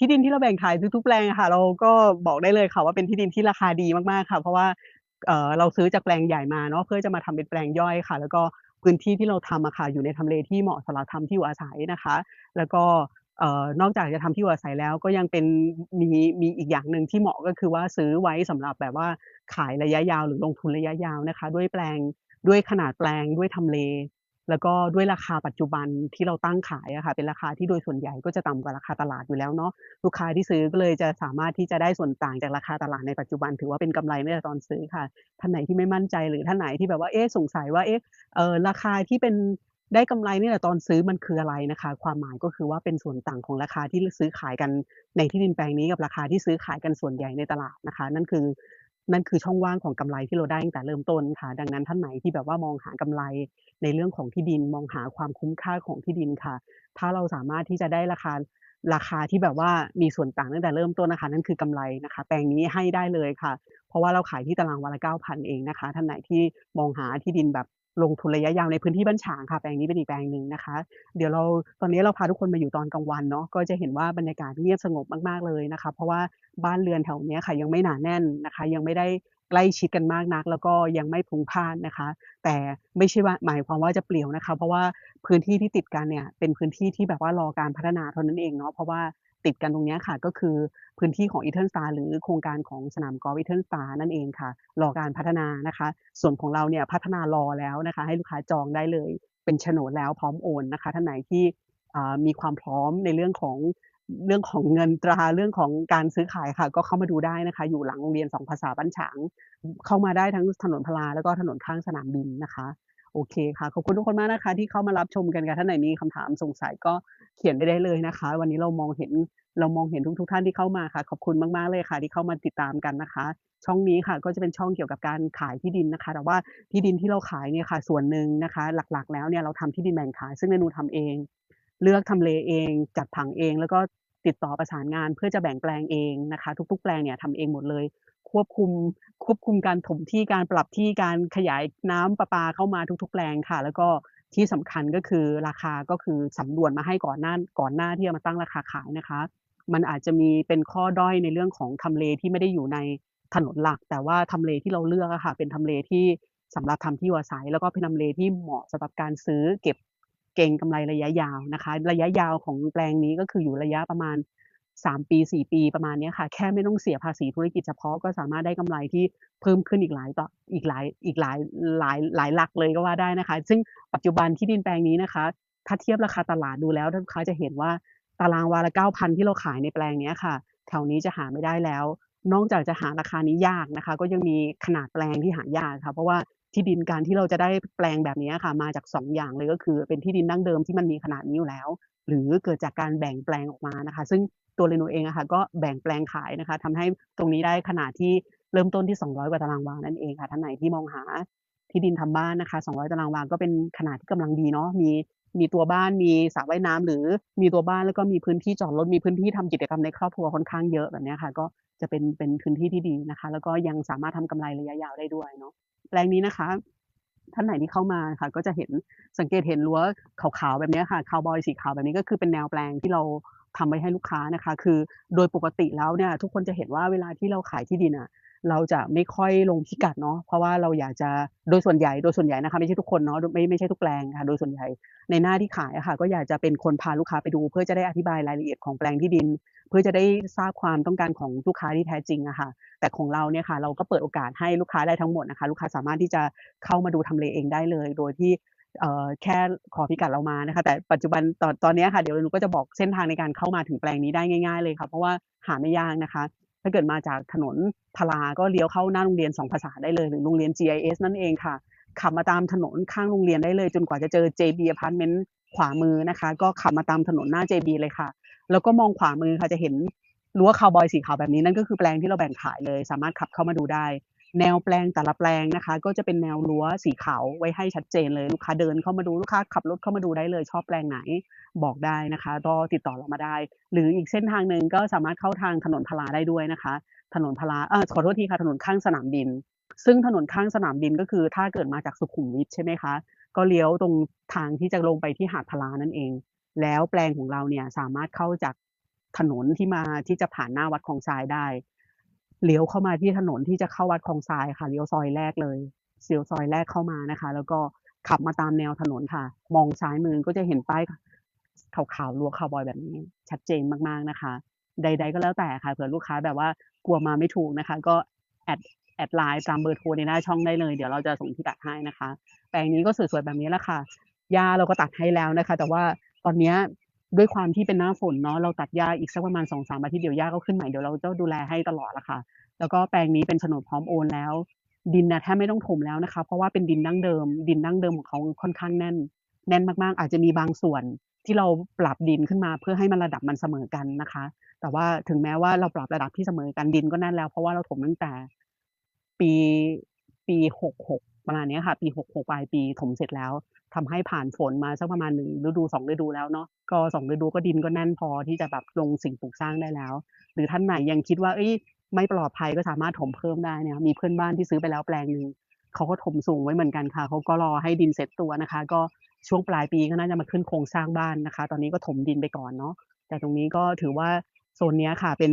ที่ดินที่เราแบ่งขายทุกๆแปลงค่ะ เราก็บอกได้เลยค่ะว่าเป็นที่ดินที่ราคาดีมากๆค่ะ เพราะว่าเราซื้อจากแปลงใหญ่มาเนาะเพื่อจะมาทำเป็นแปลงย่อยค่ะ แล้วก็พื้นที่ที่เราทำอะค่ะอยู่ในทำเลที่เหมาะสำหรับทำที่อยู่อาศัยนะคะ แล้วก็ออนอกจากจะทำที่อยู่อาศัยแล้วก็ยังเป็นมีมีอีกอย่างหนึ่งที่เหมาะก็คือว่าซื้อไว้สำหรับแบบว่าขายระยะยาวหรือลงทุนระยะยาวนะคะ ด้วยแปลงด้วยขนาดแปลงด้วยทำเล แล้วก็ด้วยราคาปัจจุบันที่เราตั้งขายอะค่ะเป็นราคาที่โดยส่วนใหญ่ก็จะต่ำกว่าราคาตลาดอยู่แล้วเนาะลูกค้าที่ซื้อก็เลยจะสามารถที่จะได้ส่วนต่างจากราคาตลาดในปัจจุบัน ถือว่าเป็นกำไรตั้งแต่ตอนซื้อค่ะ ท่านไหนที่ไม่มั่นใจหรือท่านไหนที่แบบว่าเอ๊ะสงสัยว่าเอ๊ะเออราคาที่เป็นได้กำไรนี่แหละตอนซื้อมันคืออะไรนะคะ ความหมายก็คือว่าเป็นส่วนต่างของราคาที่ซื้อขายกันในที่ดินแปลงนี้กับราคาที่ซื้อขายกันส่วนใหญ่ในตลาดนะคะ นั่นคือ นั่นคือช่องว่างของกำไรที่เราได้ตั้งแต่เริ่มต้นค่ะ ดังนั้นท่านไหนที่แบบว่ามองหากำไรในเรื่องของที่ดินมองหาความคุ้มค่าของที่ดินค่ะ ถ้าเราสามารถที่จะได้ราคาราคาที่แบบว่ามีส่วนต่างตั้งแต่เริ่มต้นนะคะ นั่นคือกำไรนะคะ แปลงนี้ให้ได้เลยค่ะ เพราะว่าเราขายที่ตารางวันละเก้าพันเองนะคะท่านไหนที่มองหาที่ดินแบบ ลงทุนระยะยาวในพื้นที่บ้านฉางค่ะแปลงนี้เป็นอีกแปลงหนึ่งนะคะ เดี๋ยวเราตอนนี้เราพาทุกคนมาอยู่ตอนกลางวันเนาะก็จะเห็นว่าบรรยากาศเงียบสงบมากๆเลยนะคะ เพราะว่าบ้านเรือนแถวเนี้ยค่ะยังไม่หนาแน่นนะคะ ยังไม่ได้ใกล้ชิดกันมากนัก แล้วก็ยังไม่พลุกพล่านนะคะ แต่ไม่ใช่ว่าหมายความว่าจะเปลี่ยวนะคะ เพราะว่าพื้นที่ที่ติดกันเนี่ยเป็นพื้นที่ที่แบบว่ารอการพัฒนาเท่านั้นเองเนาะเพราะว่า ติดกันตรงนี้ค่ะ ก็คือพื้นที่ของ Eaton Star หรือโครงการของสนามกอล์ฟ Eaton Star นั่นเองค่ะรอการพัฒนานะคะ ส่วนของเราเนี่ยพัฒนารอแล้วนะคะ ให้ลูกค้าจองได้เลย เป็นโฉนดแล้วพร้อมโอนนะคะ ท่านไหนที่มีความพร้อมในเรื่องของเรื่องของเงินตราเรื่องของการซื้อขายค่ะ ก็เข้ามาดูได้นะคะ อยู่หลังโรงเรียน2ภาษาบ้านฉาง เข้ามาได้ทั้งถนนพลาแล้วก็ถนนข้างสนามบินนะคะ โอเคค่ะ ขอบคุณทุกคนมากนะคะ ที่เข้ามารับชมกันค่ะท่านไหนมีคำถามสงสัยก็ เขียนไว้ได้เลยนะคะ วันนี้เรามองเห็นเรามองเห็นทุกๆท่านที่เข้ามาค่ะ ขอบคุณมากๆเลยค่ะ ที่เข้ามาติดตามกันนะคะ ช่องนี้ค่ะก็จะเป็นช่องเกี่ยวกับการขายที่ดินนะคะ แต่ว่าที่ดินที่เราขายเนี่ยค่ะ ส่วนหนึ่งนะคะ หลักๆ แล้วเนี่ยเราทำที่ดินแบ่งขาย ซึ่งเมนูทำเอง เลือกทำเลเอง จัดผังเอง แล้วก็ติดต่อประสานงานเพื่อจะแบ่งแปลงเองนะคะ ทุก ๆ แปลงเนี่ยทำเองหมดเลย ควบคุมควบคุมการถมที่การปรับที่การขยายน้ำประปาเข้ามาทุก ๆ แปลงค่ะ แล้วก็ ที่สำคัญก็คือราคาก็คือสำรวจมาให้ก่อนหน้าก่อนหน้าที่จะมาตั้งราคาขายนะคะ มันอาจจะมีเป็นข้อด้อยในเรื่องของทำเลที่ไม่ได้อยู่ในถนนหลัก แต่ว่าทำเลที่เราเลือกอะค่ะเป็นทำเลที่สำหรับทำที่อยู่อาศัย แล้วก็เป็นทำเลที่เหมาะสำหรับการซื้อเก็บเก็งกำไรระยะยาวนะคะ ระยะยาวของแปลงนี้ก็คืออยู่ระยะประมาณ 3 ปี 4 ปีประมาณนี้ค่ะ แค่ไม่ต้องเสียภาษีธุรกิจเฉพาะก็สามารถได้กำไรที่เพิ่มขึ้นอีกหลายต่ออีกหลายอีกหลายหลายหลายหลักเลยก็ว่าได้นะคะ ซึ่งปัจจุบันที่ดินแปลงนี้นะคะ ถ้าเทียบราคาตลาดดูแล้วท่านลูกค้าจะเห็นว่าตารางวาละ9,000 ที่เราขายในแปลงนี้ค่ะแถวนี้จะหาไม่ได้แล้ว นอกจากจะหาราคานี้ยากนะคะ ก็ยังมีขนาดแปลงที่หายากค่ะเพราะว่าที่ดินการที่เราจะได้แปลงแบบนี้ค่ะ มาจาก 2 อย่างเลยก็คือ เป็นที่ดินดั้งเดิมที่มันมีขนาดนี้อยู่แล้ว หรือเกิดจากการแบ่งแปลงออกมานะคะ ซึ่ง ตัวเรนูเองอะค่ะก็แบ่งแปลงขายนะคะทำให้ตรงนี้ได้ขนาดที่เริ่มต้นที่ 200 กว่าตารางวานั่นเองค่ะท่านไหนที่มองหาที่ดินทำบ้านนะคะ 200 ตารางวาก็เป็นขนาดที่กำลังดีเนาะมีมีตัวบ้านมีสระว่ายน้ำหรือมีตัวบ้านแล้วก็มีพื้นที่จอดรถมีพื้นที่ทำกิจกรรมในครอบครัวค่อนข้างเยอะแบบนี้ค่ะ ก็จะเป็นเป็นพื้นที่ที่ดีนะคะ แล้วก็ยังสามารถทำกำไรระยะยาวได้ด้วยเนาะแปลงนี้นะคะท่านไหนที่เข้ามาค่ะ ก็จะเห็นสังเกตเห็นรั้วขาวๆแบบนี้ค่ะคาวบอยสีขาวแบบนี้ก็คือเป็นแนวแปลงที่เรา ทำไว้ให้ลูกค้านะคะ คือโดยปกติแล้วเนี่ยทุกคนจะเห็นว่าเวลาที่เราขายที่ดินอะเราจะไม่ค่อยลงพิกัดเนาะเพราะว่าเราอยากจะโดยส่วนใหญ่โดยส่วนใหญ่นะคะไม่ใช่ทุกคนเนาะไม่ไม่ใช่ทุกแปลงค่ะโดยส่วนใหญ่ในหน้าที่ขายอะค่ะ ก็อยากจะเป็นคนพาลูกค้าไปดู เพื่อจะได้อธิบายรายละเอียดของแปลงที่ดิน เพื่อจะได้ทราบความต้องการของลูกค้าที่แท้จริงอะค่ะ แต่ของเราเนี่ยค่ะ เราก็เปิดโอกาสให้ลูกค้าได้ทั้งหมดนะคะ ลูกค้าสามารถที่จะเข้ามาดูทำเลเองได้เลย โดยที่ แค่ขอพิกัดเรามานะคะ แต่ปัจจุบันตอนตอนนี้ค่ะเดี๋ยวหนูก็จะบอกเส้นทางในการเข้ามาถึงแปลงนี้ได้ง่าย ๆ เลยค่ะเพราะว่าหาไม่ยากนะคะ ถ้าเกิดมาจากถนนพลาก็เลี้ยวเข้าหน้าโรงเรียน2ภาษาได้เลยหรือโรงเรียน GIS นั่นเองค่ะขับมาตามถนนข้างโรงเรียนได้เลย จนกว่าจะเจอ JB Apartment ขวามือนะคะ ก็ขับมาตามถนนหน้า JB เลยค่ะ แล้วก็มองขวามือค่ะจะเห็นรั้วคาวบอยสีขาวแบบนี้นั่นก็คือแปลงที่เราแบ่งขายเลย สามารถขับเข้ามาดูได้ แนวแปลงแต่ละแปลงนะคะ ก็จะเป็นแนวรั้วสีขาวไว้ให้ชัดเจนเลยลูกค้าเดินเข้ามาดูลูกค้าขับรถเข้ามาดูได้เลยชอบแปลงไหนบอกได้นะคะก็ติดต่อเรามาได้ หรืออีกเส้นทางหนึ่งก็สามารถเข้าทางถนนพลาได้ด้วยนะคะ ถนนพลาเออขอโทษทีค่ะถนนข้างสนามบิน ซึ่งถนนข้างสนามบินก็คือถ้าเกิดมาจากสุขุมวิทใช่ไหมคะก็เลี้ยวตรงทางที่จะลงไปที่หาดพลานั่นเอง แล้วแปลงของเราเนี่ยสามารถเข้าจากถนนที่มาที่จะผ่านหน้าวัดคลองทรายได้ เลี้ยวเข้ามาที่ถนนที่จะเข้าวัดคลองทรายค่ะเลี้ยวซอยแรกเลยเลี้ยวซอยแรกเข้ามานะคะ แล้วก็ขับมาตามแนวถนนค่ะ มองซ้ายมือก็จะเห็นป้ายขาวๆรั้วคาวบอยแบบนี้ ชัดเจนมากๆนะคะ ใด ๆ ก็แล้วแต่ค่ะเผื่อลูกค้าแบบว่ากลัวมาไม่ถูกนะคะ ก็แอดแอดไลน์ตามเบอร์โทรในหน้าช่องได้เลย เดี๋ยวเราจะส่งที่ตัดให้นะคะ แปลงนี้ก็สวยๆแบบนี้แหละค่ะหญ้าเราก็ตัดให้แล้วนะคะ แต่ว่าตอนเนี้ย ด้วยความที่เป็นหน้าฝนเนาะเราตัดหญ้าอีกสักประมาณสองสามอาทิตย์เดี๋ยวหญ้าก็ขึ้นใหม่เดี๋ยวเราจะดูแลให้ตลอดละค่ะ แล้วก็แปลงนี้เป็นโฉนดพร้อมโอนแล้ว ดินนะแทบไม่ต้องถมแล้วนะคะ เพราะว่าเป็นดินดั้งเดิม ดินดั้งเดิมของเขาค่อนข้างแน่น แน่นมากๆ อาจจะมีบางส่วนที่เราปรับดินขึ้นมาเพื่อให้มันระดับมันเสมอกันนะคะ แต่ว่าถึงแม้ว่าเราปรับระดับที่เสมอกันดินก็แน่นแล้ว เพราะว่าเราถมตั้งแต่ ปี ปีหกหกประมาณนี้ค่ะ ปีหกหกปลายปีถมเสร็จแล้วทำให้ผ่านฝนมาสักประมาณหนึ่งฤดูสองฤดูแล้วเนาะก็สองฤดูก็ดินก็แน่นพอที่จะแบบลงสิ่งปลูกสร้างได้แล้ว หรือท่านไหนยังคิดว่าเอ้ยไม่ปลอดภัยก็สามารถถมเพิ่มได้เนี่ยมีเพื่อนบ้านที่ซื้อไปแล้วแปลงหนึ่งเขาก็ถมสูงไว้เหมือนกันค่ะเขาก็รอให้ดินเสร็จตัวนะคะ ก็ช่วงปลายปีก็น่าจะมาขึ้นโครงสร้างบ้านนะคะ ตอนนี้ก็ถมดินไปก่อนเนาะแต่ตรงนี้ก็ถือว่าโซนนี้ค่ะเป็น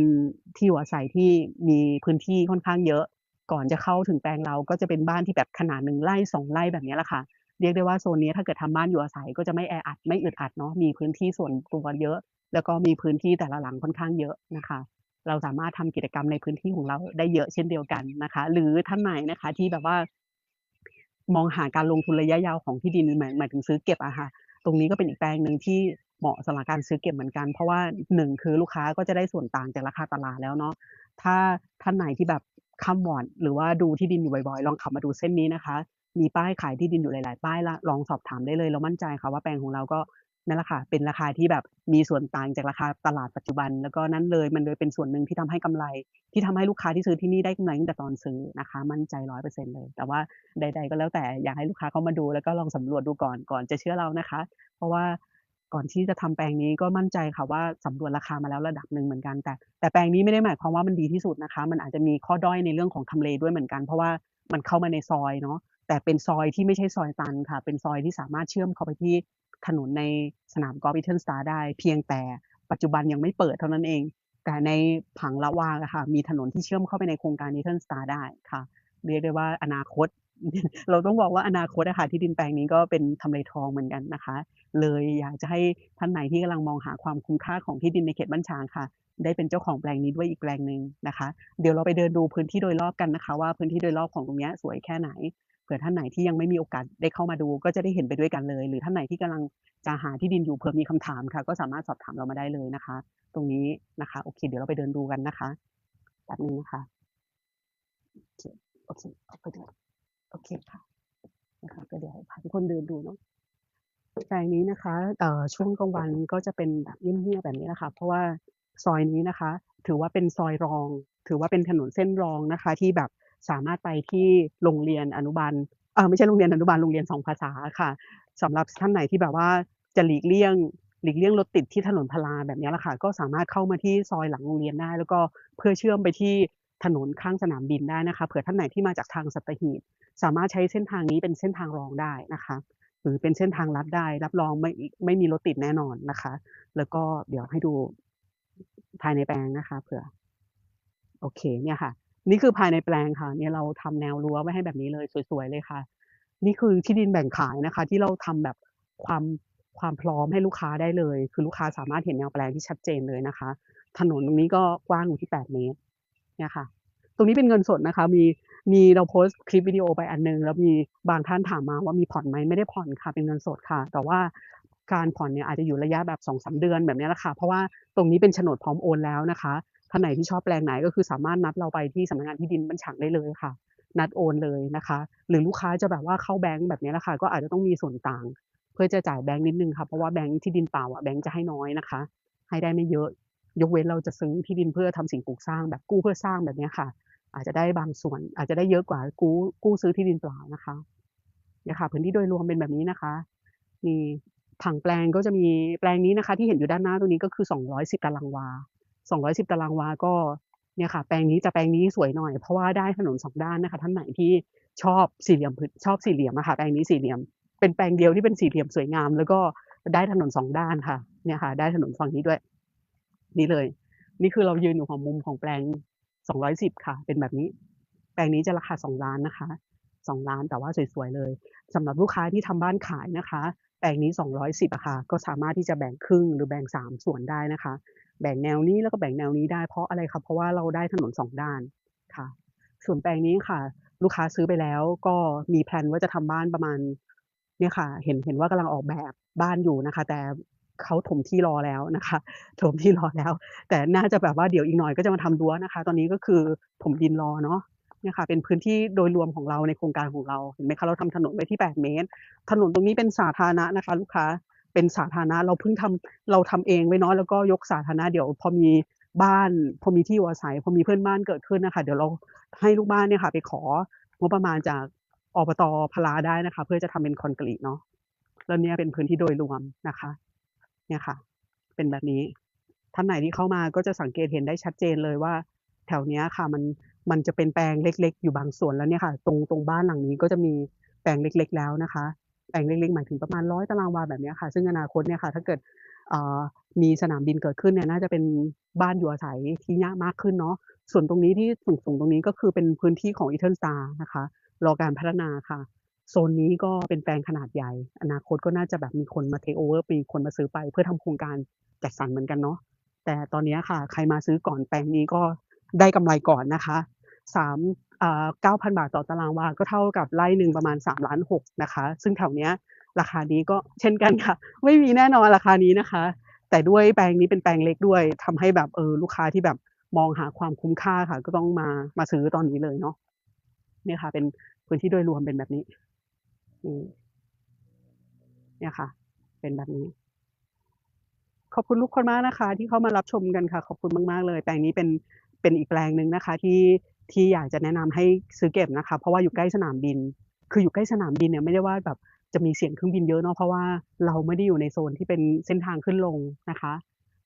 ที่อยู่อาศัยที่มีพื้นที่ค่อนข้างเยอะ ก่อนจะเข้าถึงแปลงเราก็จะเป็นบ้านที่แบบขนาดหนึ่งไร่สองไร่แบบนี้แหละค่ะเรียกได้ว่าโซนนี้ถ้าเกิดทำบ้านอยู่อาศัยก็จะไม่แออัดไม่อึดอัดเนาะมีพื้นที่ส่วนตัวเยอะ แล้วก็มีพื้นที่แต่ละหลังค่อนข้างเยอะนะคะ เราสามารถทำกิจกรรมในพื้นที่ของเราได้เยอะเช่นเดียวกันนะคะ หรือท่านไหนนะคะที่แบบว่า มองหาการลงทุนระยะยาวของที่ดินหมายหมายถึงซื้อเก็บอะค่ะตรงนี้ก็เป็นอีกแปลงหนึ่งที่เหมาะสำหรับการซื้อเก็บเหมือนกัน เพราะว่าหนึ่งคือลูกค้าก็จะได้ส่วนต่างจากราคาตลาดแล้วเนาะถ้าท่านไหนที่แบบ ข้ามวอร์ดหรือว่าดูที่ดินอยู่บ่อยๆ ลองขับมาดูเส้นนี้นะคะ มีป้ายขายที่ดินอยู่หลาย ๆ ป้ายละลองสอบถามได้เลยเรามั่นใจค่ะว่าแปลงของเราก็นั่นแหละค่ะเป็นราคาที่แบบมีส่วนต่างจากราคาตลาดปัจจุบัน แล้วก็นั้นเลยมันเลยเป็นส่วนหนึ่งที่ทำให้กำไร ที่ทำให้ลูกค้าที่ซื้อที่นี่ได้กำไรตั้งแต่ตอนซื้อนะคะ มั่นใจร้อยเปอร์เซ็นเลย แต่ว่าใด ๆ ก็แล้วแต่อยากให้ลูกค้าเข้ามาดูแล้วก็ลองสำรวจดูก่อนก่อนจะเชื่อเรานะคะ เพราะว่า ก่อนที่จะทำแปลงนี้ก็มั่นใจค่ะว่าสำรวจราคามาแล้วระดับหนึ่งเหมือนกัน แต่แต่แปลงนี้ไม่ได้หมายความว่ามันดีที่สุดนะคะ มันอาจจะมีข้อด้อยในเรื่องของทำเลด้วยเหมือนกัน เพราะว่ามันเข้ามาในซอยเนาะแต่เป็นซอยที่ไม่ใช่ซอยตันค่ะ เป็นซอยที่สามารถเชื่อมเข้าไปที่ถนนในสนามกอล์ฟอิเทิลสตาร์ได้ เพียงแต่ปัจจุบันยังไม่เปิดเท่านั้นเอง แต่ในผังละวางค่ะมีถนนที่เชื่อมเข้าไปในโครงการอิเทิลสตาร์ได้ค่ะ เรียกได้ว่าอนาคต เราต้องบอกว่าอนาคตอะค่ะที่ดินแปลงนี้ก็เป็นทำเลทองเหมือนกันนะคะ เลยอยากจะให้ท่านไหนที่กำลังมองหาความคุ้มค่าของที่ดินในเขตบ้านฉางค่ะ ได้เป็นเจ้าของแปลงนี้ด้วยอีกแปลงหนึ่งนะคะ เดี๋ยวเราไปเดินดูพื้นที่โดยรอบกันนะคะ ว่าพื้นที่โดยรอบของตรงนี้สวยแค่ไหนเผื่อท่านไหนที่ยังไม่มีโอกาสได้เข้ามาดู ก็จะได้เห็นไปด้วยกันเลย หรือท่านไหนที่กำลังจะหาที่ดินอยู่เผื่อมีคำถามค่ะ ก็สามารถสอบถามเรามาได้เลยนะคะ ตรงนี้นะคะโอเค เดี๋ยวเราไปเดินดูกันนะคะแป๊บนึงนะคะโอเคโอเคไปดู โอเคค่ะนะคะก็เดี๋ยวพาทุกคนเดินดูเนาะแปลงนี้นะคะเอ่อช่วงกลางวันก็จะเป็นแบบเงียบๆแบบนี้นะคะ เพราะว่าซอยนี้นะคะ ถือว่าเป็นซอยรอง ถือว่าเป็นถนนเส้นรองนะคะ ที่แบบสามารถไปที่โรงเรียนอนุบาลเออไม่ใช่โรงเรียนอนุบาลโรงเรียนสองภาษาค่ะสำหรับท่านไหนที่แบบว่าจะหลีกเลี่ยงหลีกเลี่ยงรถติดที่ถนนพลาแบบนี้แหละค่ะ ก็สามารถเข้ามาที่ซอยหลังโรงเรียนได้ แล้วก็เพื่อเชื่อมไปที่ ถนนข้างสนามบินได้นะคะ เผื่อท่านไหนที่มาจากทางสัตหีบสามารถใช้เส้นทางนี้เป็นเส้นทางรองได้นะคะหรือเป็นเส้นทางลัดได้ รับรองไม่ไม่มีรถติดแน่นอนนะคะ แล้วก็เดี๋ยวให้ดูภายในแปลงนะคะเผื่อ โอเค เนี่ยค่ะ นี่คือภายในแปลงค่ะ เนี่ยเราทำแนวรั้วไว้ให้แบบนี้เลยสวยๆเลยค่ะ นี่คือที่ดินแบ่งขายนะคะ ที่เราทำแบบความความพร้อมให้ลูกค้าได้เลย คือลูกค้าสามารถเห็นแนวแปลงที่ชัดเจนเลยนะคะ ถนนตรงนี้ก็กว้างอยู่ที่ 8 เมตร เนี่ยค่ะ ตรงนี้เป็นเงินสดนะคะ มีมีเราโพสต์คลิปวิดีโอไปอันหนึง แล้วมีบางท่านถามมาว่ามีผ่อนไหมไม่ได้ผ่อนค่ะเป็นเงินสดค่ะ แต่ว่าการผ่อนเนี่ยอาจจะอยู่ระยะแบบ2อสเดือนแบบนี้แหละค่ะ เพราะว่าตรงนี้เป็นโฉนดพร้อมโอนแล้วนะคะท่านไหนที่ชอบแปลงไหนก็คือสามารถนัดเราไปที่สำนักงานที่ดินบัญชังได้เลยค่ะ นัดโอนเลยนะคะ หรือลูกค้าจะแบบว่าเข้าแบงก์แบบนี้แหละค่ะ ก็อาจจะต้องมีส่วนต่าง เพื่อจะจ่ายแบงก์นิดนึงค่ะเพราะว่าแบงก์ที่ดินเปล่าอะแบงก์จะให้น้อยนะคะ ให้ได้ไม่เยอะ ยกเว้นเราจะซื้อที่ดินเพื่อทำสิ่งปลูกสร้างแบบกู้เพื่อสร้างแบบนี้ค่ะ อาจจะได้บางส่วน อาจจะได้เยอะกว่ากู้กู้ซื้อที่ดินเปล่านะคะเนี่ยค่ะพื้นที่โดยรวมเป็นแบบนี้นะคะมีผังแปลงก็จะมีแปลงนี้นะคะ ที่เห็นอยู่ด้านหน้าตรงนี้ก็คือ 210 ตารางวา 210 ตารางวาก็เนี่ยค่ะ แปลงนี้จะแปลงนี้สวยหน่อย เพราะว่าได้ถนนสองด้านนะคะท่านไหนที่ชอบสี่เหลี่ยมพื้นชอบสี่เหลี่ยมอะค่ะแปลงนี้สี่เหลี่ยม เป็นแปลงเดียวที่เป็นสี่เหลี่ยมสวยงาม แล้วก็ได้ถนนสองด้านค่ะ เนี่ยค่ะ ได้ถนนฝั่งนี้ด้วย นี่เลย นี่คือเรายืนอยู่ของมุมของแปลง 210 ค่ะ เป็นแบบนี้ แปลงนี้จะราคา 2 ล้านนะคะ 2 ล้านแต่ว่าสวยๆเลยสำหรับลูกค้าที่ทำบ้านขายนะคะ แปลงนี้ 210อะค่ะ ก็สามารถที่จะแบ่งครึ่งหรือแบ่ง 3 ส่วนได้นะคะ แบ่งแนวนี้แล้วก็แบ่งแนวนี้ได้เพราะอะไรครับเพราะว่าเราได้ถนน 2 ด้านค่ะ ส่วนแปลงนี้ค่ะ ลูกค้าซื้อไปแล้วก็มีแพลนว่าจะทำบ้านประมาณเนี่ยค่ะ เห็นเห็นว่ากำลังออกแบบบ้านอยู่นะคะ แต่ เขาถมที่รอแล้วนะคะถมที่รอแล้ว แต่น่าจะแบบว่าเดี๋ยวอีกหน่อยก็จะมาทำรั้วนะคะ ตอนนี้ก็คือถมดินรอเนาะเนี่ยค่ะเป็นพื้นที่โดยรวมของเราในโครงการของเราเห็นไหมคะเราทำถนนไว้ที่ 8 เมตร ถนนตรงนี้เป็นสาธารณะนะคะ ลูกค้าเป็นสาธารณะเราเพิ่งทำเราทำเองไว้เนาะแล้วก็ยกสาธารณะเดี๋ยวพอมีบ้าน พอมีที่อยู่อาศัยพอมีเพื่อนบ้านเกิดขึ้นนะคะ เดี๋ยวเราให้ลูกบ้านเนี่ยค่ะ ไปของบประมาณจากอบตพลาได้นะคะ เพื่อจะทำเป็นคอนกรีตเนาะแล้วเนี่ยเป็นพื้นที่โดยรวมนะคะ เนี่ยค่ะ เป็นแบบนี้ท่านไหนที่เข้ามาก็จะสังเกตเห็นได้ชัดเจนเลยว่า แถวเนี้ยค่ะมันมันจะเป็นแปลงเล็ก ๆ อยู่บางส่วนแล้วเนี่ยค่ะ ตรงตรงบ้านหลังนี้ก็จะมีแปลงเล็ก ๆ แล้วนะคะ แปลงเล็กๆหมายถึงประมาณ100ตารางวาแบบนี้ค่ะ ซึ่งอนาคตเนี่ยค่ะ ถ้าเกิดมีสนามบินเกิดขึ้นเนี่ยน่าจะเป็นบ้านอยู่อาศัยที่ยากมากขึ้นเนาะส่วนตรงนี้ที่สูงๆตรงนี้ก็คือเป็นพื้นที่ของ Eternal Star นะคะ รอการพัฒนาค่ะ โซนนี้ก็เป็นแปลงขนาดใหญ่ อนาคตก็น่าจะแบบมีคนมาเทคโอเวอร์มีคนมาซื้อไป เพื่อทำโครงการจัดสรรเหมือนกันเนาะแต่ตอนนี้ค่ะ ใครมาซื้อก่อนแปลงนี้ก็ได้กำไรก่อนนะคะสามเอ่า9,000บาทต่อตารางวา ก็เท่ากับไร่หนึ่งประมาณ3ล้าน6นะคะ ซึ่งแถวเนี้ยราคานี้ก็เช่นกันค่ะ ไม่มีแน่นอนราคานี้นะคะ แต่ด้วยแปลงนี้เป็นแปลงเล็กด้วยทำให้แบบเออลูกค้าที่แบบมองหาความคุ้มค่าค่ะ ก็ต้องมามาซื้อตอนนี้เลยเนาะเนี่ยค่ะ เป็นพื้นที่โดยรวมเป็นแบบนี้ อืมเนี่ยค่ะ เป็นแบบนี้ ขอบคุณทุกคนมากนะคะ ที่เข้ามารับชมกันค่ะ ขอบคุณมากๆเลย แปลงนี้เป็นเป็นอีกแปลงหนึ่งนะคะ ที่ที่อยากจะแนะนำให้ซื้อเก็บนะคะ เพราะว่าอยู่ใกล้สนามบิน คืออยู่ใกล้สนามบินเนี่ยไม่ได้ว่าแบบจะมีเสียงเครื่องบินเยอะเนาะเพราะว่าเราไม่ได้อยู่ในโซนที่เป็นเส้นทางขึ้นลงนะคะ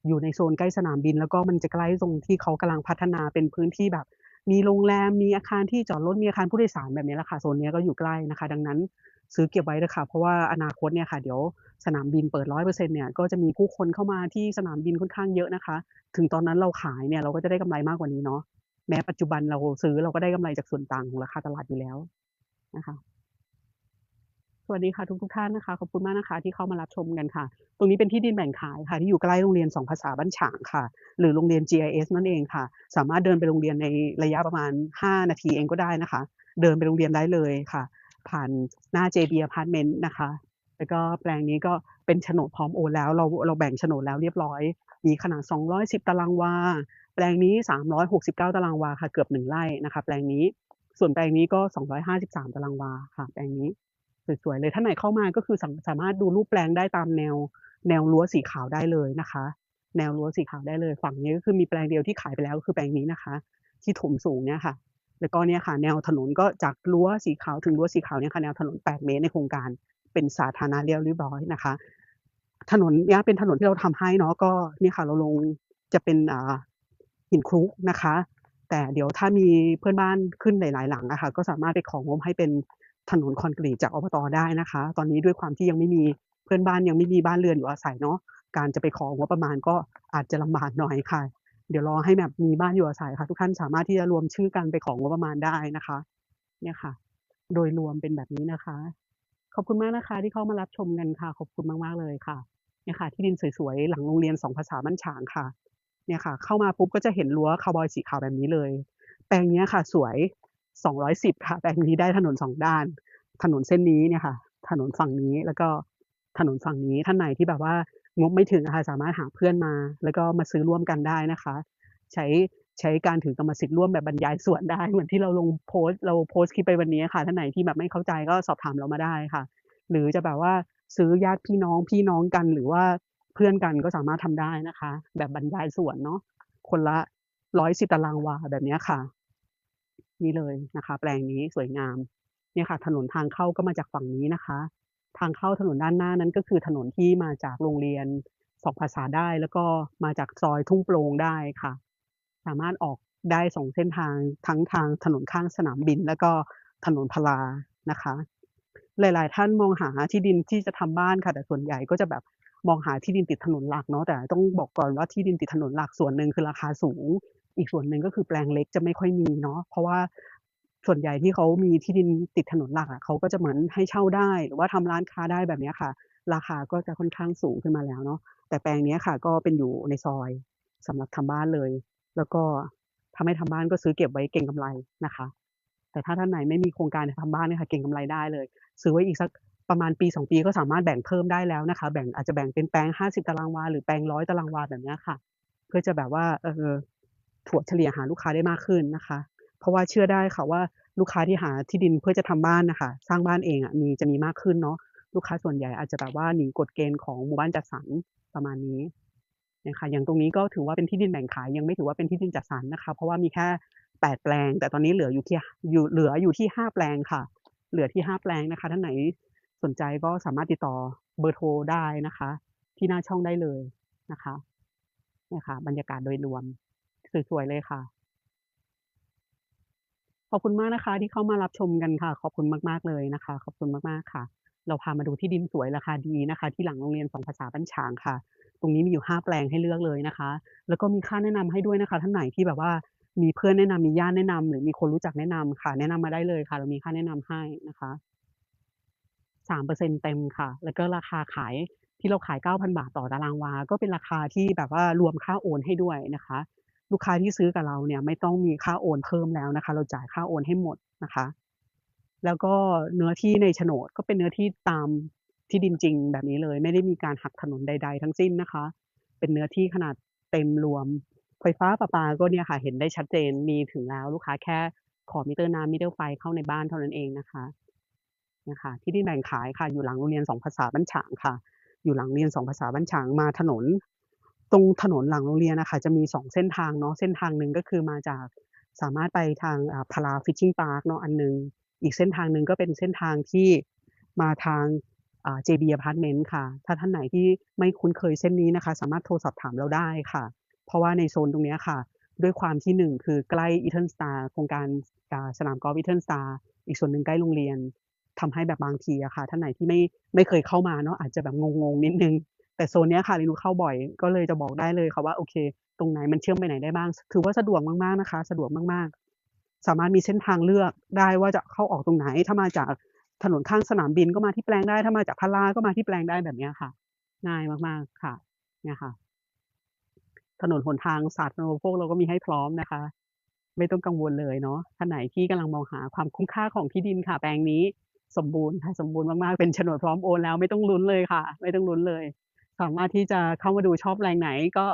อยู่ในโซนใกล้สนามบิน แล้วก็มันจะใกล้ตรงที่เขากำลังพัฒนาเป็นพื้นที่แบบ มีโรงแรมมีอาคารที่จอดรถมีอาคารผู้โดยสารแบบนี้แหละค่ะโซนนี้ก็อยู่ใกล้นะคะ ดังนั้นซื้อเก็บไว้เถอะค่ะ เพราะว่าอนาคตเนี่ยค่ะ เดี๋ยวสนามบินเปิดร้อยเนี่ยก็จะมีผู้คนเข้ามาที่สนามบินค่อนข้างเยอะนะคะ ถึงตอนนั้นเราขายเนี่ยเราก็จะได้กำไรมากกว่านี้เนาะแม้ปัจจุบันเราซื้อเราก็ได้กำไรจากส่วนต่างของราคาตลาดอยู่แล้วนะคะ สวัสดีค่ะทุกทุกท่านนะคะขอบคุณมากนะคะ ที่เข้ามารับชมกันค่ะ ตรงนี้เป็นที่ดินแบ่งขายค่ะ ที่อยู่ใกล้โรงเรียนสองภาษาบ้านฉางค่ะ หรือโรงเรียน GIS นั่นเองค่ะ สามารถเดินไปโรงเรียนในระยะประมาณ 5 นาทีเองก็ได้นะคะ เดินไปโรงเรียนได้เลยค่ะ ผ่านหน้า JB Apartment นะคะ แล้วก็แปลงนี้ก็เป็นโฉนดพร้อมโอนแล้วเราเราแบ่งโฉนดแล้วเรียบร้อย มีขนาด 210 ตารางวาแปลงนี้ 369 ตารางวาค่ะ เกือบ1ไร่นะคะ แปลงนี้ส่วนแปลงนี้ก็ 253 ตารางวาค่ะ แปลงนี้ สวยๆเลยท่านไหนเข้ามาก็คือสาสามารถดูรูปแปลงได้ตามแนว แนวรั้วสีขาวได้เลยนะคะ แนวรั้วสีขาวได้เลย ฝั่งนี้ก็คือมีแปลงเดียวที่ขายไปแล้วคือแปลงนี้นะคะ ที่ถมสูงเนี่ยค่ะ แล้วก็เนี่ยค่ะ แนวถนนก็จากรั้วสีขาวถึงรั้วสีขาวเนี่ยค่ะแนวถนน 8 เมตรในโครงการเป็นสาธารณะเรียบร้อยนะคะ ถนนเนี้ยเป็นถนนที่เราทำให้เนาะก็เนี่ยค่ะเราลงจะเป็นอ่าหินคลุกนะคะ แต่เดี๋ยวถ้ามีเพื่อนบ้านขึ้นหลาย ๆ หลังอะคะก็สามารถไปของงบให้เป็น ถนนคอนกรีตจากอบตได้นะคะ ตอนนี้ด้วยความที่ยังไม่มีเพื่อนบ้านยังไม่มีบ้านเรือนอยู่อาศัยเนาะการจะไปของงบประมาณก็อาจจะลำบากหน่อยค่ะ เดี๋ยวรอให้แบบมีบ้านอยู่อาศัยค่ะ ทุกท่านสามารถที่จะรวมชื่อกันไปของงบประมาณได้นะคะ เนี่ยค่ะ โดยรวมเป็นแบบนี้นะคะ ขอบคุณมากนะคะ ที่เข้ามารับชมกันค่ะ ขอบคุณมากๆเลยค่ะเนี่ยค่ะ ที่ดินสวยๆหลังโรงเรียนสองภาษาบ้านฉางค่ะ เนี่ยค่ะ เข้ามาปุ๊บก็จะเห็นรั้วคาวบอยสีขาวแบบนี้เลย แปลงนี้ค่ะ สวย 210 ค่ะแปลงนี้ได้ถนนสองด้าน ถนนเส้นนี้เนี่ยค่ะ ถนนฝั่งนี้แล้วก็ถนนฝั่งนี้ท่านไหนที่แบบว่างบไม่ถึงอะค่ะสามารถหาเพื่อนมา แล้วก็มาซื้อร่วมกันได้นะคะ ใช้ใช้การถือกรรมสิทธิ์ร่วมแบบบรรยายส่วนได้ เหมือนที่เราลงโพสต์เราโพสต์คลิปไปวันนี้ค่ะท่านไหนที่แบบไม่เข้าใจก็สอบถามเรามาได้ค่ะ หรือจะแบบว่าซื้อญาติพี่น้องพี่น้องกัน หรือว่าเพื่อนกันก็สามารถทำได้นะคะ แบบบรรยายส่วนเนาะคนละร้อยสิบตารางวาแบบนี้ค่ะ นี่เลยนะคะ แปลงนี้สวยงามเนี่ยค่ะ ถนนทางเข้าก็มาจากฝั่งนี้นะคะ ทางเข้าถนนด้านหน้านั้นก็คือถนนที่มาจากโรงเรียนสองภาษาได้แล้วก็มาจากซอยทุ่งโปรงได้ค่ะ สามารถออกได้สองเส้นทางทั้งทางถนนข้างสนามบิน แล้วก็ถนนพลานะคะ หลาย ๆ ท่านมองหาที่ดินที่จะทำบ้านค่ะ แต่ส่วนใหญ่ก็จะแบบมองหาที่ดินติดถนนหลักเนาะแต่ต้องบอกก่อนว่าที่ดินติดถนนหลักส่วนหนึ่งคือราคาสูง อีกส่วนหนึ่งก็คือแปลงเล็กจะไม่ค่อยมีเนาะเพราะว่าส่วนใหญ่ที่เขามีที่ดินติดถนนหลักอะเขาก็จะเหมือนให้เช่าได้ หรือว่าทำร้านค้าได้แบบนี้ค่ะ ราคาก็จะค่อนข้างสูงขึ้นมาแล้วเนาะแต่แปลงนี้ค่ะ ก็เป็นอยู่ในซอยสำหรับทำบ้านเลย แล้วก็ถ้าไม่ทำบ้านก็ซื้อเก็บไว้เก็งกำไรนะคะ แต่ถ้าท่านไหนไม่มีโครงการจะทำบ้านเนี่ยค่ะเก็งกำไรได้เลย ซื้อไว้อีกสักประมาณปี 2 ปีก็สามารถแบ่งเพิ่มได้แล้วนะคะ แบ่งอาจจะแบ่งเป็นแปลง 50 ตารางวาหรือแปลง100ตารางวาแบบนี้ค่ะ เพื่อจะแบบว่าเออ ถั่วเฉลี่ยหาลูกค้าได้มากขึ้นนะคะ เพราะว่าเชื่อได้ค่ะว่าลูกค้าที่หาที่ดินเพื่อจะทำบ้านนะคะ สร้างบ้านเองอะมีจะมีมากขึ้นเนาะลูกค้าส่วนใหญ่อาจจะแบบว่าหนีกฎเกณฑ์ของหมู่บ้านจัดสรรประมาณนี้นี่ยค่ะอย่างตรงนี้ก็ถือว่าเป็นที่ดินแบ่งขาย ยังไม่ถือว่าเป็นที่ดินจัดสรรนะคะ เพราะว่ามีแค่8แปลง แต่ตอนนี้เหลืออยู่ที่อยู่เหลืออยู่ที่5แปลงค่ะ เหลือที่5แปลงนะคะ ท่านไหนสนใจก็สามารถติดต่อเบอร์โทรได้นะคะ ที่หน้าช่องได้เลยนะคะนี่ค่ะบรรยากาศโดยรวม สวยๆเลยค่ะ ขอบคุณมากนะคะ ที่เข้ามารับชมกันค่ะ ขอบคุณมากๆเลยนะคะ ขอบคุณมากๆค่ะ เราพามาดูที่ดินสวยราคาดีนะคะ ที่หลังโรงเรียนสองภาษาบ้านฉางค่ะ ตรงนี้มีอยู่5แปลงให้เลือกเลยนะคะ แล้วก็มีค่าแนะนำให้ด้วยนะคะ ท่านไหนที่แบบว่ามีเพื่อนแนะนำมีญาติแนะนำหรือมีคนรู้จักแนะนำค่ะ แนะนำมาได้เลยค่ะ เรามีค่าแนะนำให้นะคะ3%เต็มค่ะ แล้วก็ราคาขายที่เราขาย 9,000 บาทต่อตารางวา ก็เป็นราคาที่แบบว่ารวมค่าโอนให้ด้วยนะคะ ลูกค้าที่ซื้อกับเราเนี่ยไม่ต้องมีค่าโอนเพิ่มแล้วนะคะ เราจ่ายค่าโอนให้หมดนะคะ แล้วก็เนื้อที่ในโฉนดก็เป็นเนื้อที่ตามที่ดินจริงแบบนี้เลย ไม่ได้มีการหักถนนใด ๆ ทั้งสิ้นนะคะ เป็นเนื้อที่ขนาดเต็มรวม ไฟฟ้าประปาก็เนี่ยค่ะเห็นได้ชัดเจนมีถึงแล้วลูกค้าแค่ขอมิเตอร์น้ำมิเตอร์ไฟเข้าในบ้านเท่านั้นเองนะคะเนี่ยค่ะที่ดินแบ่งขายค่ะอยู่หลังโรงเรียนสองภาษาบ้านฉางค่ะ อยู่หลังโรงเรียนสองภาษาบ้านฉางมาถนน ตรงถนนหลังโรงเรียนนะคะจะมี2เส้นทางเนาะเส้นทางหนึ่งก็คือมาจากสามารถไปทางอ่าพารา Fishing Park เนาะอันหนึ่งอีกเส้นทางหนึ่งก็เป็นเส้นทางที่มาทางอ่า JB อพาร์ตเมนต์ค่ะ ถ้าท่านไหนที่ไม่คุ้นเคยเส้นนี้นะคะ สามารถโทรสอบถามเราได้ค่ะ เพราะว่าในโซนตรงนี้ค่ะ ด้วยความที่1คือใกล้ Eton Star โครงการสนามกอล์ฟ Eton Star อีกส่วนหนึ่งใกล้โรงเรียนทำให้แบบบางทีอะค่ะท่านไหนที่ไม่ไม่เคยเข้ามาเนาะอาจจะแบบงงๆนิดนึง แต่โซนนี้ค่ะเรนูเข้าบ่อย ก็เลยจะบอกได้เลยค่ะว่าโอเค ตรงไหนมันเชื่อมไปไหนได้บ้าง ถือว่าสะดวกมากๆนะคะ สะดวกมากๆ สามารถมีเส้นทางเลือกได้ว่าจะเข้าออกตรงไหน ถ้ามาจากถนนข้างสนามบินก็มาที่แปลงได้ ถ้ามาจากพาราก็มาที่แปลงได้แบบนี้ค่ะ ง่ายมากๆค่ะ เนี่ยค่ะ ถนนหนทางสาธารณูปโภคเราก็มีให้พร้อมนะคะ ไม่ต้องกังวลเลยเนาะ ท่านไหนที่กำลังมองหาความคุ้มค่าของที่ดินค่ะ แปลงนี้สมบูรณ์ค่ะ สมบูรณ์มากๆ เป็นโฉนดพร้อมโอนแล้วไม่ต้องลุ้นเลยค่ะ ไม่ต้องลุ้นเลยามารถที่จะเข้ามาดูชอบแปลงไหน ก็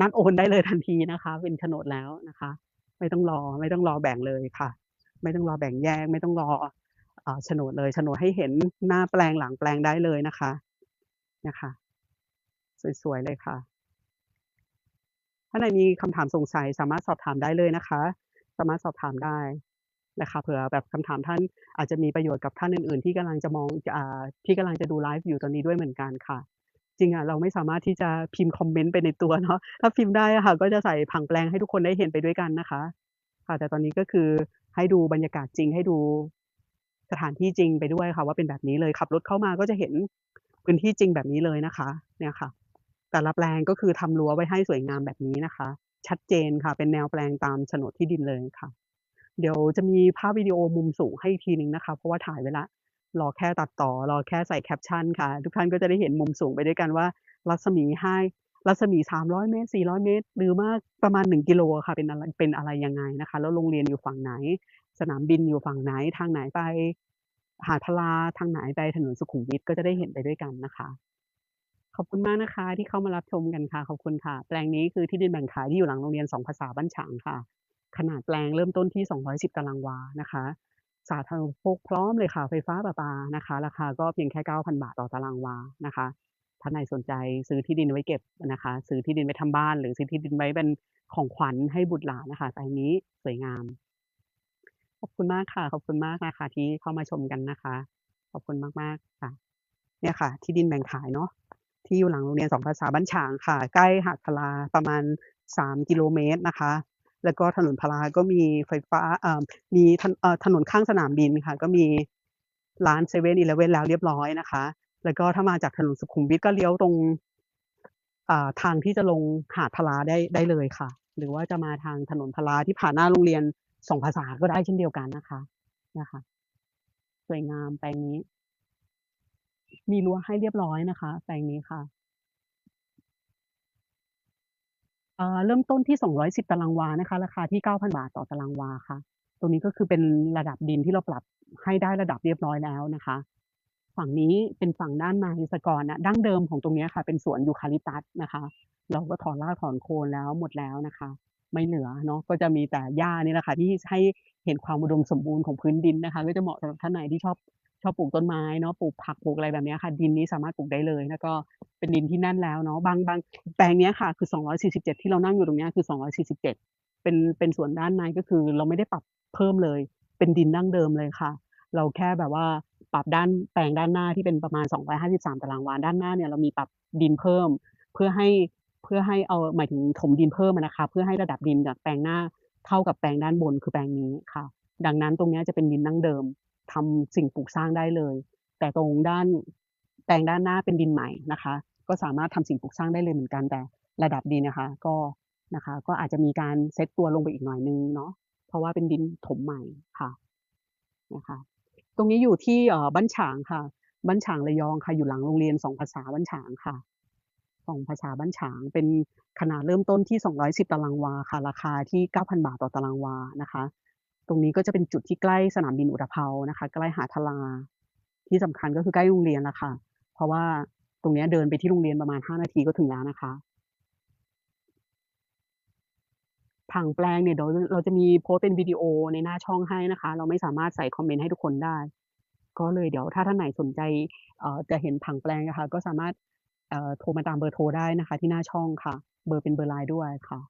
นัดโอนได้เลยทันทีนะคะ เป็นโฉนดแล้วนะคะ ไม่ต้องรอไม่ต้องรอแบ่งเลยค่ะ ไม่ต้องรอแบ่งแยก ไม่ต้องรอโฉนดเลยโฉนดให้เห็นหน้าแปลงหลังแปลงได้เลยนะคะนี่ยค่ะสวยๆเลยค่ะท่าไหนมีคำถามสงสัยสามารถสอบถามได้เลยนะคะ สามารถสอบถามได้นะคะเผื่อแบบคำถามท่านอาจจะมีประโยชน์กับท่านอื่น ๆ ที่กำลังจะมองอที่กำลังจะดูไลฟ์อยู่ตอนนี้ด้วยเหมือนกันค่ะ จริงอะเราไม่สามารถที่จะพิมพ์คอมเมนต์ไปในตัวเนาะถ้าพิมพ์ได้อะค่ะก็จะใส่ผังแปลงให้ทุกคนได้เห็นไปด้วยกันนะคะ ค่ะแต่ตอนนี้ก็คือให้ดูบรรยากาศจริงให้ดูสถานที่จริงไปด้วยค่ะ ว่าเป็นแบบนี้เลยขับรถเข้ามาก็จะเห็นพื้นที่จริงแบบนี้เลยนะคะเนี่ยค่ะ แต่ละแปลงก็คือทำรั้วไว้ให้สวยงามแบบนี้นะคะ ชัดเจนค่ะ เป็นแนวแปลงตามโฉนดที่ดินเลยค่ะ เดี๋ยวจะมีภาพวิดีโอมุมสูงให้อีกทีหนึ่งนะคะ เพราะว่าถ่ายไว้ล้ว รอแค่ตัดต่อ รอแค่ใส่แคปชั่นค่ะ ทุกท่านก็จะได้เห็นมุมสูงไปด้วยกันว่า รัศมีให้รัศมี 300 เมตร 400 เมตร หรือมากประมาณ 1 กิโลค่ะเป็นอะไรเป็นอะไรยังไงนะคะ แล้วโรงเรียนอยู่ฝั่งไหน สนามบินอยู่ฝั่งไหนทางไหนไป หาดพาราทางไหนไปถนนสุขุมวิทก็จะได้เห็นไปด้วยกันนะคะ ขอบคุณมากนะคะ ที่เข้ามารับชมกันค่ะขอบคุณค่ะ แปลงนี้คือที่ดินแบ่งขายที่อยู่หลังโรงเรียนสองภาษาบ้านฉางค่ะ ขนาดแปลงเริ่มต้นที่ 210 ตารางวานะคะ สาธารณูปโภคพร้อมเลยค่ะ ไฟฟ้าประปานะคะ ราคาก็เพียงแค่ 9,000 บาทต่อตารางวานะคะท่านไหนสนใจซื้อที่ดินไว้เก็บนะคะ ซื้อที่ดินไว้ทำบ้าน หรือซื้อที่ดินไว้เป็นของขวัญให้บุตรหลานนะคะแปลงนี้สวยงาม ขอบคุณมากค่ะ ขอบคุณมากนะคะ ที่เข้ามาชมกันนะคะ ขอบคุณมากๆค่ะ เนี่ยค่ะ ที่ดินแบ่งขายเนาะที่อยู่หลังโรงเรียนสองภาษาบ้านฉางค่ะ ใกล้หาดพาราประมาณ3กิโลเมตรนะคะ แล้วก็ถนนพาราก็มีไฟฟ้าอ่ามีถนเอ่อถนนข้างสนามบินค่ะก็มีร้านเซเว่นอีเลเว่นแล้วเรียบร้อยนะคะ แล้วก็ถ้ามาจากถนนสุขุมวิทก็เลี้ยวตรงทางที่จะลงหาดพลาได้ได้เลยค่ะ หรือว่าจะมาทางถนนพลาที่ผ่านหน้าโรงเรียนสองภาษาก็ได้เช่นเดียวกันนะคะนะคะ สวยงามแปลงนี้ มีรั้วให้เรียบร้อยนะคะ แปลงนี้ค่ะ อ่าเริ่มต้นที่ 210 ตารางวานะคะ ราคาที่ 9,000 บาทต่อตารางวาค่ะ ตรงนี้ก็คือเป็นระดับดินที่เราปรับให้ได้ระดับเรียบร้อยแล้วนะคะ ฝั่งนี้เป็นฝั่งด้านในแต่ก่อนะ ดั้งเดิมของตรงเนี้ยค่ะ เป็นสวนยูคาลิปตัสนะคะ เราก็ถอนรากถอนโคนแล้วหมดแล้วนะคะ ไม่เหลือเนาะ ก็จะมีแต่หญ้านี่แหละค่ะ ที่ให้เห็นความอุดมสมบูรณ์ของพื้นดินนะคะ ก็จะเหมาะสำหรับท่านไหนที่ชอบ ชอบปลูกต้นไม้เนาะปลูกผักปลูกอะไรแบบนี้ค่ะ ดินนี้สามารถปลูกได้เลย แล้วก็เป็นดินที่แน่นแล้วเนาะบางบางแปลงนี้ค่ะคือ 247 ที่เรานั่งอยู่ตรงนี้คือ 247 เป็นเป็นสวนด้านในก็คือ เราไม่ได้ปรับเพิ่มเลย เป็นดินดั้งเดิมเลยค่ะ เราแค่แบบว่าปรับด้านแปลงด้านหน้าที่เป็นประมาณ 253 ตารางวาด้านหน้าเนี่ยเรามีปรับดินเพิ่ม เพื่อให้เพื่อให้เอาหมายถึงถมดินเพิ่มนะคะเพื่อให้ระดับดินจากแปลงหน้าเท่ากับแปลงด้านบนคือแปลงนี้ค่ะ ดังนั้นตรงนี้จะเป็นดินดั้งเดิม ทำสิ่งปลูกสร้างได้เลย แต่ตรงด้านแปลงด้านหน้าเป็นดินใหม่นะคะ ก็สามารถทำสิ่งปลูกสร้างได้เลยเหมือนกันแต่ระดับดินนะคะ ก็นะคะก็อาจจะมีการเซตตัวลงไปอีกหน่อยนึงเนาะเพราะว่าเป็นดินถมใหม่ค่ะนะคะตรงนี้อยู่ที่บ้านฉางค่ะ บ้านฉางระยองค่ะอยู่หลังโรงเรียน2ภาษาบ้านฉางค่ะ2ภาษาบ้านฉางเป็นขนาดเริ่มต้นที่ 210 ตารางวาค่ะ ราคาที่ 9,000 บาทต่อตารางวานะคะ ตรงนี้ก็จะเป็นจุดที่ใกล้สนามบินอุตภเปานะคะ ใกล้หาดทลา ที่สำคัญก็คือใกล้โรงเรียนน่ะค่ะ เพราะว่าตรงนี้เดินไปที่โรงเรียนประมาณ 5 นาทีก็ถึงแล้วนะคะผังแปลงเนี่ยเดี๋ยวเราจะมีโพสต์เป็นวิดีโอในหน้าช่องให้นะคะ เราไม่สามารถใส่คอมเมนต์ให้ทุกคนได้ ก็เลยเดี๋ยวถ้าท่านไหนสนใจเอ่อจะเห็นผังแปลงอะคะก็สามารถเอ่อโทรมาตามเบอร์โทรได้นะคะ ที่หน้าช่องค่ะ เบอร์เป็นเบอร์ LINE ด้วยค่ะ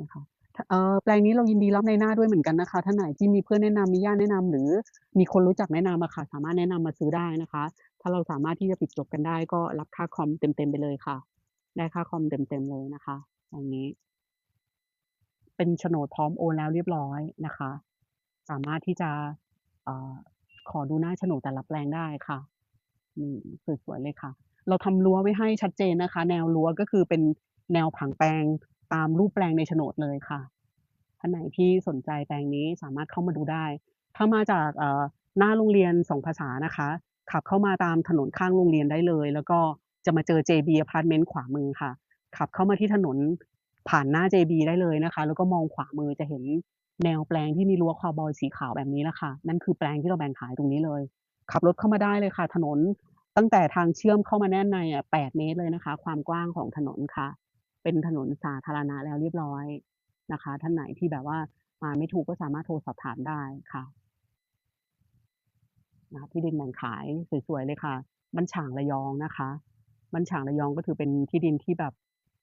นะคะ แปลงนี้เรายินดีรับในหน้าด้วยเหมือนกันนะคะท่านไหนที่มีเพื่อนแนะนำมีญาติแนะนำหรือมีคนรู้จักแนะนำอะค่ะ สามารถแนะนำมาซื้อได้นะคะ ถ้าเราสามารถที่จะปิดจบกันได้ก็รับค่าคอมเต็มๆไปเลยค่ะ ได้ค่าคอมเต็มๆเลยนะคะตรงนี้ เป็นโฉนดพร้อมโอนแล้วเรียบร้อยนะคะ สามารถที่จะอขอดูหน้าโฉนดแต่ละแปลงได้ค่ะอืมสวยๆเลยค่ะ เราทำรั้วไว้ให้ชัดเจนนะคะ แนวรั้วก็คือเป็นแนวผังแปลง ตามรูปแปลงในโฉนดเลยค่ะท่านไหนที่สนใจแปลงนี้สามารถเข้ามาดูได้ ถ้ามาจากหน้าโรงเรียน2ภาษานะคะ ขับเข้ามาตามถนนข้างโรงเรียนได้เลย แล้วก็จะมาเจอ JB อะพาร์ตเมนต์ขวามือค่ะ ขับเข้ามาที่ถนนผ่านหน้า JB ได้เลยนะคะ แล้วก็มองขวามือจะเห็นแนวแปลงที่มีรั้วคาวบอยสีขาวแบบนี้แหละค่ะนั่นคือแปลงที่เราแบ่งขายตรงนี้เลย ขับรถเข้ามาได้เลยค่ะ ถนนตั้งแต่ทางเชื่อมเข้ามาด้านในอะ8เมตรเลยนะคะ ความกว้างของถนนค่ะ เป็นถนนสาธารณะแล้วเรียบร้อยนะคะ ท่านไหนที่แบบว่ามาไม่ถูกก็สามารถโทรสอบถามได้ค่ะนะที่ดินแบ่งขายสวยๆเลยค่ะบ้านฉางระยองนะคะบ้านฉางระยองก็ถือเป็นที่ดินที่แบบ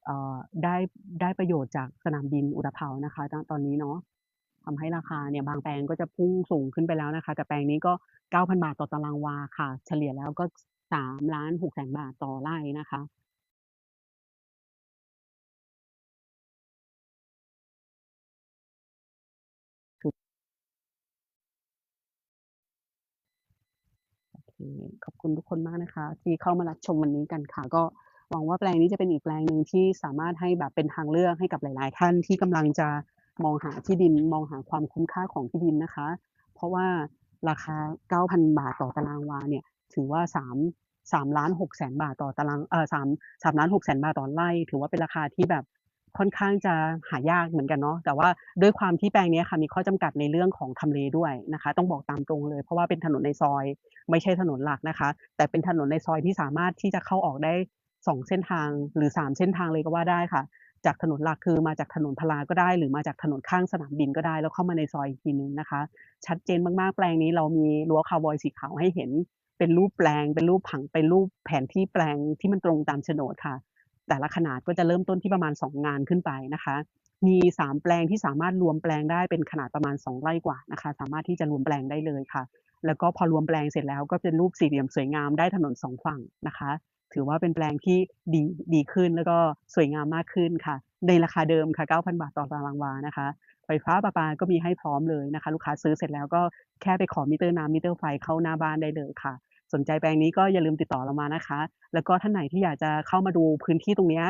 เอ่อได้ได้ประโยชน์จากสนามบินอุตภเปานะคะ ตอนนี้เนาะทำให้ราคาเนี่ยบางแปลงก็จะพุ่งสูงขึ้นไปแล้วนะคะ แต่แปลงนี้ก็ 9,000 บาทต่อตารางวาค่ะ เฉลี่ยแล้วก็3,600,000บาทต่อไร่นะคะ ขอบคุณทุกคนมากนะคะ ที่เข้ามารับชมวันนี้กันค่ะ ก็หวังว่าแปลงนี้จะเป็นอีกแปลงหนึ่งที่สามารถให้แบบเป็นทางเลือกให้กับหลาย ๆ ท่านที่กำลังจะมองหาที่ดินมองหาความคุ้มค่าของที่ดินนะคะ เพราะว่าราคา 9,000 บาทต่อตารางวาเนี่ย ถือว่า 3 3,600,000บาทต่อตารางเอ่อ3 3,600,000บาทต่อไร่ ถือว่าเป็นราคาที่แบบ ค่อนข้างจะหายากเหมือนกันเนาะแต่ว่าด้วยความที่แปลงนี้ค่ะมีข้อจำกัดในเรื่องของทำเลด้วยนะคะ ต้องบอกตามตรงเลย เพราะว่าเป็นถนนในซอย ไม่ใช่ถนนหลักนะคะ แต่เป็นถนนในซอยที่สามารถที่จะเข้าออกได้ 2 เส้นทางหรือ 3 เส้นทางเลยก็ว่าได้ค่ะ จากถนนหลักคือมาจากถนนพลาก็ได้ หรือมาจากถนนข้างสนามบินก็ได้ แล้วเข้ามาในซอยอีกทีนึงนะคะ ชัดเจนมากๆแปลงนี้เรามีรั้วคาวบอยสีขาวให้เห็นเป็นรูปแปลง เป็นรูปผัง เป็นรูปแผนที่แปลงที่มันตรงตามโฉนดค่ะ แต่ละขนาดก็จะเริ่มต้นที่ประมาณ 2 งานขึ้นไปนะคะ มี 3 แปลงที่สามารถรวมแปลงได้เป็นขนาดประมาณ 2 ไร่กว่านะคะ สามารถที่จะรวมแปลงได้เลยค่ะ แล้วก็พอรวมแปลงเสร็จแล้วก็เป็นรูปสี่เหลี่ยมสวยงามได้ถนน2ฝั่งนะคะ ถือว่าเป็นแปลงที่ดีดีขึ้นแล้วก็สวยงามมากขึ้นค่ะ ในราคาเดิมค่ะ 9,000 บาทต่อตารางวานะคะไฟฟ้าประปาก็มีให้พร้อมเลยนะคะ ลูกค้าซื้อเสร็จแล้วก็แค่ไปขอมิเตอร์น้ำมิเตอร์ไฟเข้าหน้าบ้านได้เลยค่ะ สนใจแปลงนี้ก็อย่าลืมติดต่อเรามานะคะ แล้วก็ท่านไหนที่อยากจะเข้ามาดูพื้นที่ตรงนี้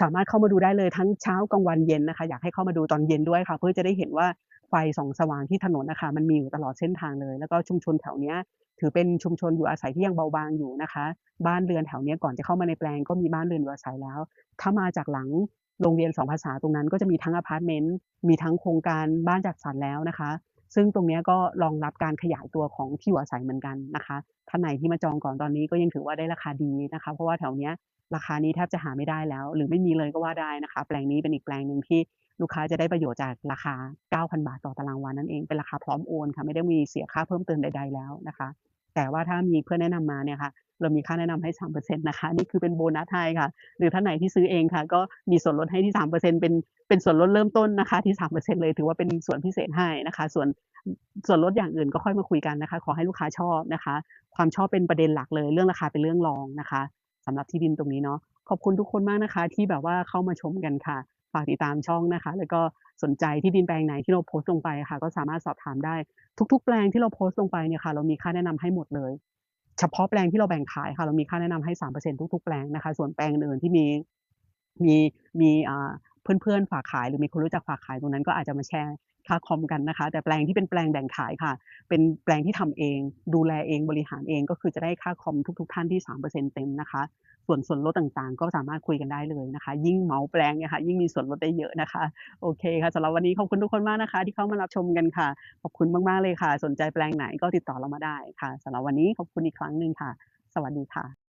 สามารถเข้ามาดูได้เลยทั้งเช้ากลางวันเย็นนะคะ อยากให้เข้ามาดูตอนเย็นด้วยค่ะ เพื่อจะได้เห็นว่าไฟส่องสว่างที่ถนนนะคะมันมีอยู่ตลอดเส้นทางเลย แล้วก็ชุมชนแถวเนี้ยถือเป็นชุมชนอยู่อาศัยที่ยังเบาบางอยู่นะคะ บ้านเรือนแถวเนี้ยก่อนจะเข้ามาในแปลงก็มีบ้านเรือนอยู่อาศัยแล้ว ถ้ามาจากหลังโรงเรียน2ภาษาตรงนั้น ก็จะมีทั้งอพาร์ตเมนต์มีทั้งโครงการบ้านจัดสรรแล้วนะคะ ซึ่งตรงนี้ก็รองรับการขยายตัวของที่อยู่อาศัยเหมือนกันนะคะท่านไหนที่มาจองก่อนตอนนี้ก็ยังถือว่าได้ราคาดีนะคะ เพราะว่าแถวเนี้ยราคานี้แทบจะหาไม่ได้แล้ว หรือไม่มีเลยก็ว่าได้นะคะ แปลงนี้เป็นอีกแปลงหนึ่งที่ลูกค้าจะได้ประโยชน์จากราคา 9,000 บาทต่อตารางวานั่นเอง เป็นราคาพร้อมโอนค่ะ ไม่ได้มีเสียค่าเพิ่มเติมใด ๆ แล้วนะคะ แต่ว่าถ้ามีเพื่อนแนะนำมาเนี่ยค่ะ เรามีค่าแนะนำให้ 3%นะคะ นี่คือเป็นโบนัสให้ค่ะ หรือท่านไหนที่ซื้อเองค่ะ ก็มีส่วนลดให้ที่ 3%เป็นเป็นส่วนลดเริ่มต้นนะคะ ที่ 3%เลยถือว่าเป็นส่วนพิเศษให้นะคะ ส่วนส่วนลดอย่างอื่นก็ค่อยมาคุยกันนะคะ ขอให้ลูกค้าชอบนะคะ ความชอบเป็นประเด็นหลักเลย เรื่องราคาเป็นเรื่องรองนะคะสำหรับที่ดินตรงนี้เนาะขอบคุณทุกคนมากนะคะ ที่แบบว่าเข้ามาชมกันค่ะ ฝากติดตามช่องนะคะ แล้วก็สนใจที่ดินแปลงไหนที่เราโพสต์ลงไปะค่ะ ก็สามารถสอบถามได้ทุก ๆ แปลงที่เราโพสต์ลงไปเนี่ยค่ะ เรามีค่าแนะนำให้หมดเลย เฉพาะแปลงที่เราแบ่งขายค่ะ เรามีค่าแนะนำให้3%ทุกๆ แปลงนะคะ ส่วนแปลงอื่นที่มีมีมีเพื่อนๆฝากขาย หรือมีคนรู้จักฝากขายตรงนั้นก็อาจจะมาแชร์ค่าคอมกันนะคะ แต่แปลงที่เป็นแปลงแบ่งขายค่ะ เป็นแปลงที่ทำเอง ดูแลเองบริหารเองก็คือจะได้ค่าคอมทุก ๆ ท่านที่3%เต็มนะคะ ส่วนส่วนลดต่างๆ ก็สามารถคุยกันได้เลยนะคะ ยิ่งเมาแปลงเนี่ยค่ะยิ่งมีส่วนลดได้เยอะนะคะ โอเคค่ะสำหรับวันนี้ขอบคุณทุกคนมากนะคะ ที่เข้ามารับชมกันค่ะ ขอบคุณมากๆเลยค่ะ สนใจแปลงไหนก็ติดต่อเรามาได้ค่ะสำหรับวันนี้ขอบคุณอีกครั้งหนึ่งค่ะ สวัสดีค่ะ